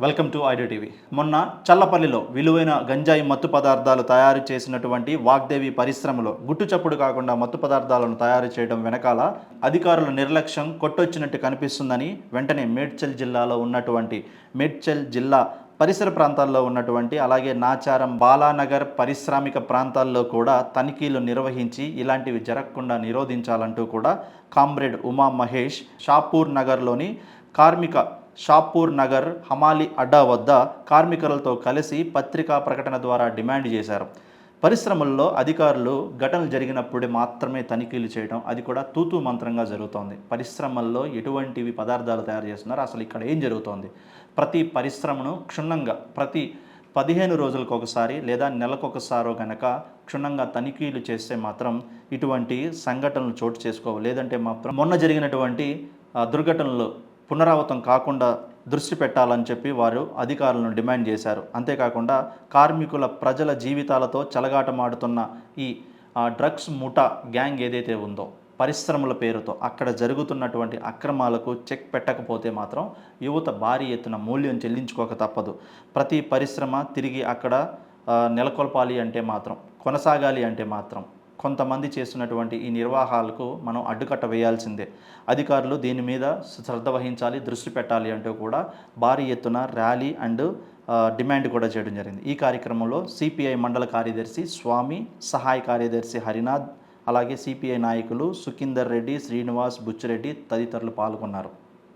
Welcome to ఐడియో TV. మొన్న చల్లపల్లిలో విలువైన గంజాయి మత్తు పదార్థాలు తయారు చేసినటువంటి వాగ్దేవి పరిశ్రమలో గుట్టుచప్పుడు కాకుండా మత్తు పదార్థాలను తయారు చేయడం వెనకాల అధికారుల నిర్లక్ష్యం కొట్టొచ్చినట్టు కనిపిస్తుందని వెంటనే మేడ్చల్ జిల్లాలో ఉన్నటువంటి మేడ్చల్ జిల్లా పరిసర ప్రాంతాల్లో ఉన్నటువంటి అలాగే నాచారం బాలానగర్ పారిశ్రామిక ప్రాంతాల్లో కూడా తనిఖీలు నిర్వహించి ఇలాంటివి జరగకుండా నిరోధించాలంటూ కూడా కామ్రేడ్ ఉమా మహేష్ షాపూర్ నగర్లోని కార్మిక షాపూర్ నగర్ హమాలి అడ్డా వద్ద కార్మికులతో కలిసి పత్రికా ప్రకటన ద్వారా డిమాండ్ చేశారు. పరిశ్రమల్లో అధికారులు ఘటనలు జరిగినప్పుడే మాత్రమే తనిఖీలు చేయడం అది కూడా తూతూ మంత్రంగా జరుగుతోంది. పరిశ్రమల్లో ఎటువంటివి పదార్థాలు తయారు చేస్తున్నారు? అసలు ఇక్కడ ఏం జరుగుతోంది? ప్రతి పరిశ్రమను క్షుణ్ణంగా ప్రతి పదిహేను రోజులకు ఒకసారి లేదా నెలకొకసారో గనక క్షుణ్ణంగా తనిఖీలు చేస్తే మాత్రం ఇటువంటి సంఘటనలు చోటు చేసుకోవు. లేదంటే మాత్రం మొన్న జరిగినటువంటి దుర్ఘటనలు పునరావృతం కాకుండా దృష్టి పెట్టాలని చెప్పి వారు అధికారులను డిమాండ్ చేశారు. అంతేకాకుండా కార్మికుల ప్రజల జీవితాలతో చెలగాటమాడుతున్న ఈ డ్రగ్స్ ముఠా గ్యాంగ్ ఏదైతే ఉందో పరిశ్రమల పేరుతో అక్కడ జరుగుతున్నటువంటి అక్రమాలకు చెక్ పెట్టకపోతే మాత్రం యువత భారీ ఎత్తున మూల్యం చెల్లించుకోక తప్పదు. ప్రతి పరిశ్రమ తిరిగి అక్కడ నెలకొల్పాలి అంటే మాత్రం కొనసాగాలి అంటే మాత్రం కొంతమంది చేస్తున్నటువంటి ఈ నిర్వాహాలకు మనం అడ్డుకట్ట వేయాల్సిందే. అధికారులు దీని మీద శ్రద్ధ వహించాలి దృష్టి పెట్టాలి అంటూ కూడా భారీ ఎత్తున ర్యాలీ అండ్ డిమాండ్ కూడా చేయడం జరిగింది. ఈ కార్యక్రమంలో సిపిఐ మండల కార్యదర్శి స్వామి సహాయ కార్యదర్శి హరినాథ్ అలాగే సిపిఐ నాయకులు సుఖీందర్ రెడ్డి శ్రీనివాస్ బుచ్చిరెడ్డి తదితరులు పాల్గొన్నారు.